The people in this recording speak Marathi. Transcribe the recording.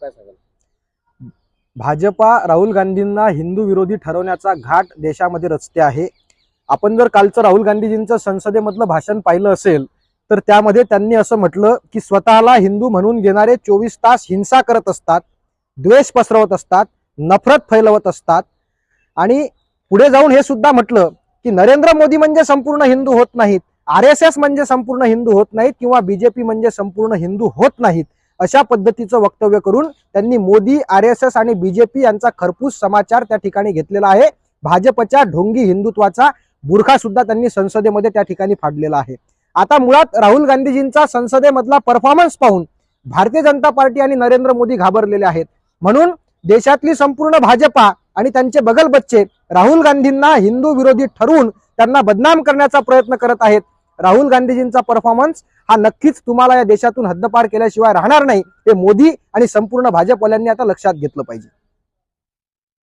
काय सांगाल? भाजपा राहुल गांधींना हिंदू विरोधी ठरवण्याचा घाट देशामध्ये रचते आहे. आपण जर कालचं राहुल गांधीजींचं संसदेमधलं भाषण पाहिलं असेल तर त्यामध्ये त्यांनी असं म्हटलं की स्वतःला हिंदू म्हणून घेणारे चोवीस तास हिंसा करत असतात द्वेष पसरवत असतात नफरत फैलवत असतात. आणि पुढे जाऊन हे सुद्धा म्हटलं की नरेंद्र मोदी म्हणजे संपूर्ण हिंदू होत नाहीत आर एस एस म्हणजे संपूर्ण हिंदू होत नाहीत किंवा बीजेपी म्हणजे संपूर्ण हिंदू होत नाहीत. अशा पद्धतीचं वक्तव्य करून त्यांनी मोदी आर एस एस आणि बीजेपी यांचा खरपूस समाचार त्या ठिकाणी घेतलेला आहे. भाजपच्या ढोंगी हिंदुत्वाचा बुरखा सुद्धा त्यांनी संसदेमध्ये त्या ठिकाणी फाडलेला आहे. आता मुळात राहुल गांधीजींचा संसदेमधला परफॉर्मन्स पाहून भारतीय जनता पार्टी आणि नरेंद्र मोदी घाबरलेले आहेत. म्हणून देशातली संपूर्ण भाजपा आणि त्यांचे बगल बच्चे राहुल गांधींना हिंदू विरोधी ठरवून त्यांना बदनाम करण्याचा प्रयत्न करत आहेत. राहुल गांधीजींचा परफॉर्मन्स हा नक्कीच तुम्हाला या देशातून हद्दपार केल्याशिवाय राहणार नाही ते मोदी आणि संपूर्ण भाजपवाल्यांनी आता लक्षात घेतलं पाहिजे.